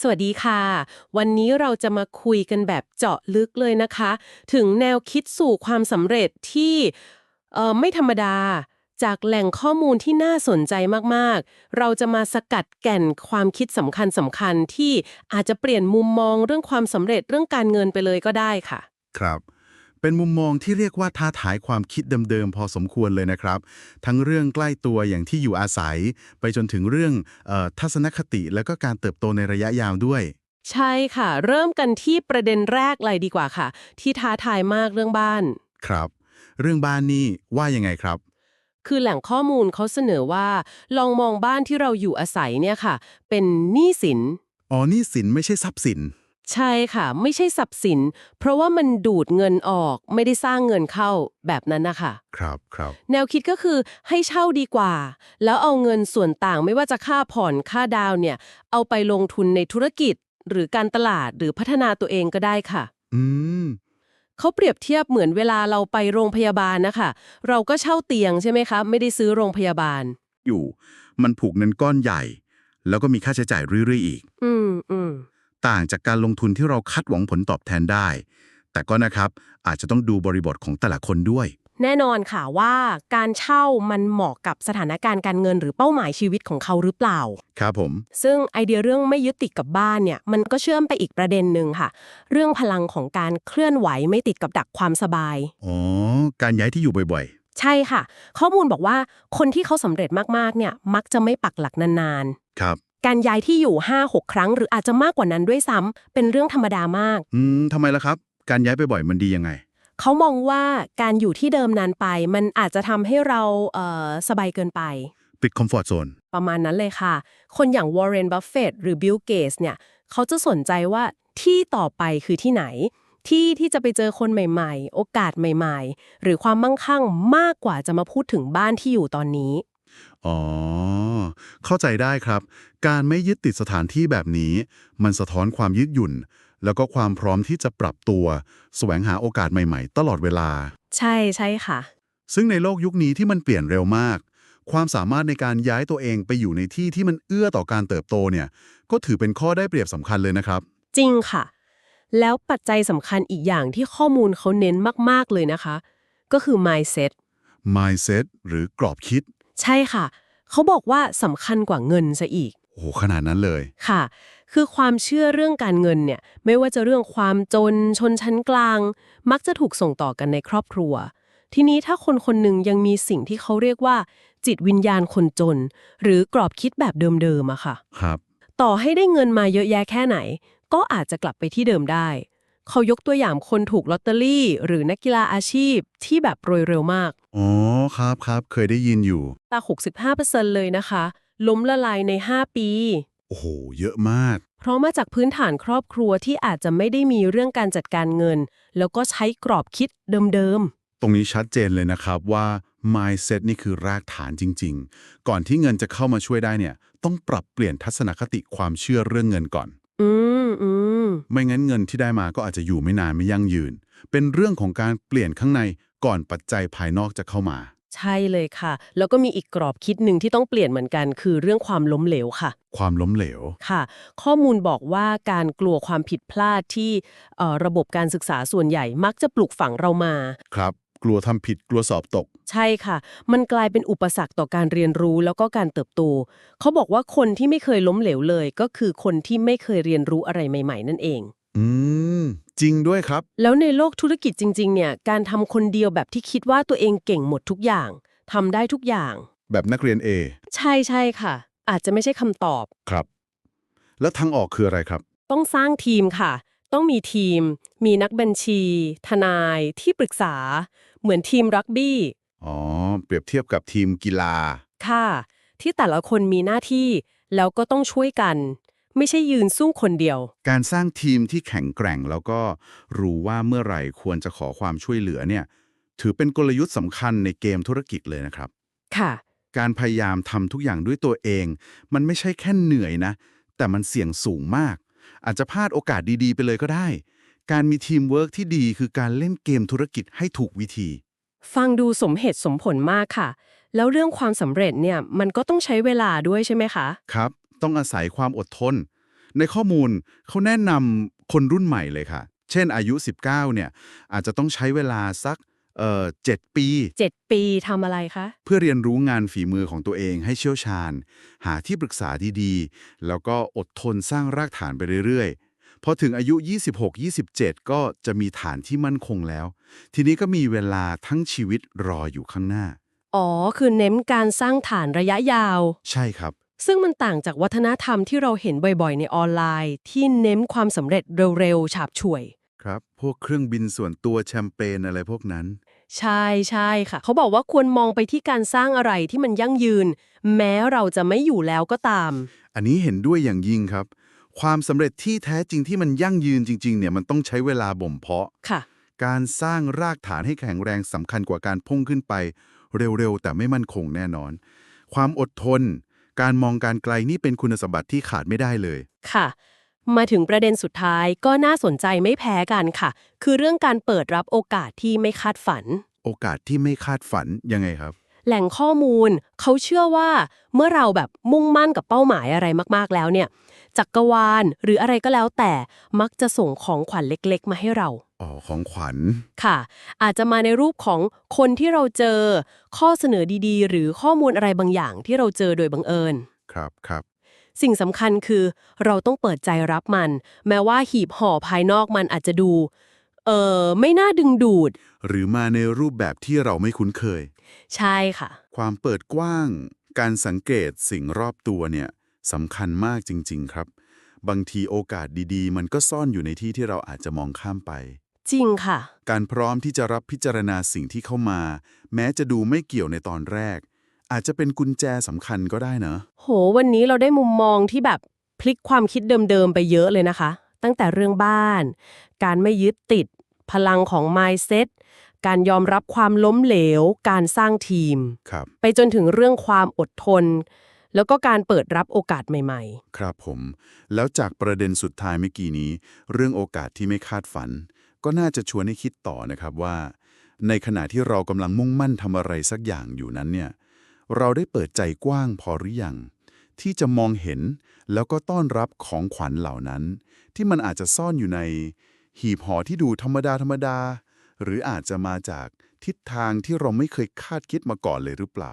สวัสดีค่ะ วันนี้เราจะมาคุยกันแบบเจาะลึกเลยนะคะ ถึงแนวคิดสู่ความสำเร็จที่เอ่อไม่ธรรมดา จากแหล่งข้อมูลที่น่าสนใจมากๆ เราจะมาสกัดแก่นความคิดสำคัญสำคัญๆที่อาจจะเปลี่ยนมุมมองเรื่องความสำเร็จเรื่องการเงินไปเลยก็ได้ค่ะ ครับ เป็นมุมมองที่เรียกว่าท้าทายความคิดเดิมๆพอสมควรเลยนะครับ ทั้งเรื่องใกล้ตัวอย่างที่อยู่อาศัย ไปจนถึงเรื่องเออทัศนคติแล้วก็การเติบโตในระยะยาวด้วย ใช่ค่ะ เริ่มกันที่ประเด็นแรกเลยดีกว่าค่ะ ที่ท้าทายมากเรื่องบ้านครับ เรื่องบ้านนี่ว่ายังไงครับคือแหล่งข้อมูลเขาเสนอว่า ลองมองบ้านที่เราอยู่อาศัยเนี่ยค่ะ เป็นหนี้สินอ๋อนี่สินไม่ใช่ทรัพย์สิน ใช่ค่ะ ไม่ใช่ทรัพย์สิน เพราะว่ามันดูดเงินออกไม่ได้สร้างเงินเข้าแบบนั้นนะคะครับครับ แนวคิดก็คือให้เช่าดีกว่า แล้วเอาเงินส่วนต่างไม่ว่าจะค่าผ่อนค่าดาวน์เนี่ย เอาไปลงทุนในธุรกิจ หรือการตลาดหรือพัฒนาตัวเองก็ได้ค่ะ อืม เขาเปรียบเทียบเหมือนเวลาเราไปโรงพยาบาลนะคะ เราก็เช่าเตียงใช่ไหมคะ ไม่ได้ซื้อโรงพยาบาล อยู่ มันผูกเงินก้อนใหญ่ แล้วก็มีค่าใช้จ่ายเรื่อยๆอีก อืมอืม ต่างจากการลงทุนที่เราคาดหวังผลตอบแทนได้ แต่ก็นะครับอาจจะต้องดูบริบทของแต่ละคนด้วย แน่นอนค่ะว่าการเช่ามันเหมาะกับสถานการณ์การเงินหรือเป้าหมายชีวิตของเขาหรือเปล่า ครับผม ซึ่งไอเดียเรื่องไม่ยึดติดกับบ้านเนี่ยมันก็เชื่อมไปอีกประเด็นหนึ่งค่ะ เรื่องพลังของการเคลื่อนไหวไม่ติดกับดักความสบาย อ๋อ การย้ายที่อยู่บ่อยใช่ค่ะ ข้อมูลบอกว่าคนที่เขาสำเร็จมากๆเนี่ยมักจะไม่ปักหลักนานๆครับๆ การย้ายที่อยู่ 5-6 ครั้ง หรืออาจจะมากกว่านั้นด้วยซ้ำเป็นเรื่องธรรมดามาก อืมทำไมล่ะครับ การย้ายไปบ่อยมันดียังไง เขามองว่าการอยู่ที่เดิมนานไป มันอาจจะทำให้เราเอ่อสบายเกินไปปิดคอมฟอร์ z โซนประมาณนั้นเลยค่ะ คนอย่างวอร์เรนบัฟเฟตหรือบิลเกสเนี่ย เขาจะสนใจว่าที่ต่อไปคือที่ไหน ที่ที่จะไปเจอคนใหม่ๆ โอกาสใหม่ๆ หรือความมั่งคั่งมากกว่าจะมาพูดถึงบ้านที่อยู่ตอนนี้ อ๋อ เข้าใจได้ครับ การไม่ยึดติดสถานที่แบบนี้ มันสะท้อนความยืดหยุ่น แล้วก็ความพร้อมที่จะปรับตัว แสวงหาโอกาสใหม่ๆ ตลอดเวลา ใช่ใช่ค่ะ ซึ่งในโลกยุคนี้ที่มันเปลี่ยนเร็วมาก ความสามารถในการย้ายตัวเองไปอยู่ในที่ที่มันเอื้อต่อการเติบโตเนี่ย ก็ถือเป็นข้อได้เปรียบสำคัญเลยนะครับ จริงค่ะ แล้วปัจจัยสำคัญอีกอย่างที่ข้อมูลเขาเน้นมากๆเลยนะคะ ก็คือ mindset mindset หรือกรอบคิด ใช่ค่ะ เขาบอกว่าสำคัญกว่าเงินซะอีก โอ้โหขนาดนั้นเลย ค่ะ คือความเชื่อเรื่องการเงินเนี่ย ไม่ว่าจะเรื่องความจนชนชั้นกลาง มักจะถูกส่งต่อกันในครอบครัว ทีนี้ถ้าคนคนหนึ่งยังมีสิ่งที่เขาเรียกว่า จิตวิญญาณคนจน หรือกรอบคิดแบบเดิมๆอะค่ะ ครับ ต่อให้ได้เงินมาเยอะแยะแค่ไหน ก็อาจจะกลับไปที่เดิมได้ เขายกตัวอย่างคนถูกลอตเตอรี่ หรือนักกีฬาอาชีพที่แบบโรยเร็วมาก อ๋อ ครับครับ เคยได้ยินอยู่ ตา 65%เลยนะคะ ล้มละลายใน 5 ปี โอ้โห เยอะมาก เพราะมาจากพื้นฐานครอบครัวที่อาจจะไม่ได้มีเรื่องการจัดการเงิน แล้วก็ใช้กรอบคิดเดิมตรงนี้ชัดเจนเลยนะครับว่า mindset นี่คือรากฐานจริง ๆ ก่อนที่เงินจะเข้ามาช่วยได้เนี่ย ต้องปรับเปลี่ยนทัศนคติความเชื่อเรื่องเงินก่อนๆ อืมอืมไม่งั้นเงินที่ได้มาก็อาจจะอยู่ไม่นานไม่ยั่งยืน เป็นเรื่องของการเปลี่ยนข้างในก่อนปัจจัยภายนอกจะเข้ามา ใช่เลยค่ะ แล้วก็มีอีกกรอบคิดหนึ่งที่ต้องเปลี่ยนเหมือนกัน คือเรื่องความล้มเหลวค่ะ ความล้มเหลว ค่ะ ข้อมูลบอกว่าการกลัวความผิดพลาดที่เอ่อระบบการศึกษาส่วนใหญ่มักจะปลูกฝังเรามา ครับ กลัวทำผิดกลัวสอบตก ใช่ค่ะ มันกลายเป็นอุปสรรคต่อการเรียนรู้แล้วก็การเติบโต เขาบอกว่าคนที่ไม่เคยล้มเหลวเลย ก็คือคนที่ไม่เคยเรียนรู้อะไรใหม่ ๆ นั่นเอง อืม จริงด้วยครับ แล้วในโลกธุรกิจจริง ๆ เนี่ย การทำคนเดียวแบบที่คิดว่าตัวเองเก่งหมดทุกอย่างทำได้ทุกอย่าง แบบนักเรียน A ใช่ใช่ค่ะ อาจจะไม่ใช่คำตอบ ครับ แล้วทางออกคืออะไรครับ ต้องสร้างทีมค่ะ ต้องมีทีม มีนักบัญชี ทนาย ที่ปรึกษา เหมือนทีมรักบี้ อ๋อ เปรียบเทียบกับทีมกีฬา ค่ะ ที่แต่ละคนมีหน้าที่ แล้วก็ต้องช่วยกัน ไม่ใช่ยืนสู้คนเดียว การสร้างทีมที่แข็งแกร่งแล้วก็รู้ว่าเมื่อไหร่ควรจะขอความช่วยเหลือเนี่ย ถือเป็นกลยุทธ์สำคัญในเกมธุรกิจเลยนะครับ ค่ะ การพยายามทำทุกอย่างด้วยตัวเอง มันไม่ใช่แค่เหนื่อยนะ แต่มันเสี่ยงสูงมาก อาจจะพลาดโอกาสดีๆ ไปเลยก็ได้ การมีทีมเวิร์กที่ดีคือการเล่นเกมธุรกิจให้ถูกวิธี ฟังดูสมเหตุสมผลมากค่ะ แล้วเรื่องความสำเร็จเนี่ยมันก็ต้องใช้เวลาด้วยใช่ไหมคะ ครับ ต้องอาศัยความอดทน ในข้อมูลเขาแนะนำคนรุ่นใหม่เลยค่ะ เช่นอายุ 19 เนี่ยอาจจะต้องใช้เวลาสัก เอ่อ7ปี 7 ปีทำอะไรคะ เพื่อเรียนรู้งานฝีมือของตัวเองให้เชี่ยวชาญ หาที่ปรึกษาดีๆ แล้วก็อดทนสร้างรากฐานไปเรื่อยๆ พอถึงอายุ 26-27 ก็จะมีฐานที่มั่นคงแล้ว ทีนี้ก็มีเวลาทั้งชีวิตรออยู่ข้างหน้า อ๋อ คือเน้นการสร้างฐานระยะยาว ใช่ครับ ซึ่งมันต่างจากวัฒนธรรมที่เราเห็นบ่อยๆ ในออนไลน์ ที่เน้นความสำเร็จเร็วๆ ฉาบฉวย ครับ พวกเครื่องบินส่วนตัวแชมเปญอะไรพวกนั้น ใช่ใช่ค่ะ เขาบอกว่าควรมองไปที่การสร้างอะไรที่มันยั่งยืน แม้เราจะไม่อยู่แล้วก็ตาม อันนี้เห็นด้วยอย่างยิ่งครับ ความสำเร็จที่แท้จริงที่มันยั่งยืนจริง ๆ เนี่ยมันต้องใช้เวลาบ่มเพาะ ค่ะ การสร้างรากฐานให้แข็งแรงสำคัญกว่าการพุ่งขึ้นไป เร็วๆ แต่ไม่มั่นคงแน่นอน ความอดทน การมองการไกลนี่เป็นคุณสมบัติที่ขาดไม่ได้เลย ค่ะ มาถึงประเด็นสุดท้ายก็น่าสนใจไม่แพ้กันค่ะ คือเรื่องการเปิดรับโอกาสที่ไม่คาดฝัน โอกาสที่ไม่คาดฝันยังไงครับ แหล่งข้อมูลเขาเชื่อว่าเมื่อเราแบบมุ่งมั่นกับเป้าหมายอะไรมากๆแล้วเนี่ยจักรวาลหรืออะไรก็แล้วแต่มักจะส่งของขวัญเล็กๆ มาให้เราอ๋อของขวัญค่ะ อาจจะมาในรูปของคนที่เราเจอ ข้อเสนอดีๆ หรือข้อมูลอะไรบางอย่างที่เราเจอโดยบังเอิญ ครับครับ สิ่งสำคัญคือเราต้องเปิดใจรับมัน แม้ว่าหีบห่อภายนอกมันอาจจะดู เออไม่น่าดึงดูด หรือมาในรูปแบบที่เราไม่คุ้นเคย ใช่ค่ะ ความเปิดกว้าง การสังเกตสิ่งรอบตัวเนี่ยสำคัญมากจริง ๆ ครับ บางทีโอกาสดีๆ มันก็ซ่อนอยู่ในที่ที่เราอาจจะมองข้ามไป จริงค่ะ การพร้อมที่จะรับพิจารณาสิ่งที่เข้ามา แม้จะดูไม่เกี่ยวในตอนแรก อาจจะเป็นกุญแจสำคัญก็ได้เนอะโห วันนี้เราได้มุมมองที่แบบพลิกความคิดเดิมๆไปเยอะเลยนะคะ ตั้งแต่เรื่องบ้าน การไม่ยึดติด พลังของ mindset การยอมรับความล้มเหลว การสร้างทีม ครับ ไปจนถึงเรื่องความอดทน แล้วก็การเปิดรับโอกาสใหม่ครับผม แล้วจากประเด็นสุดท้ายเมื่อกี้นี้ เรื่องโอกาสที่ไม่คาดฝัน ก็น่าจะชวนให้คิดต่อนะครับว่า ในขณะที่เรากำลังมุ่งมั่นทำอะไรสักอย่างอยู่นั้นเนี่ย เราได้เปิดใจกว้างพอหรือยัง ที่จะมองเห็นแล้วก็ต้อนรับของขวัญเหล่านั้น ที่มันอาจจะซ่อนอยู่ใน หีบห่อที่ดูธรรมดาธรรมดา หรืออาจจะมาจากทิศทางที่เราไม่เคยคาดคิดมาก่อนเลยหรือเปล่า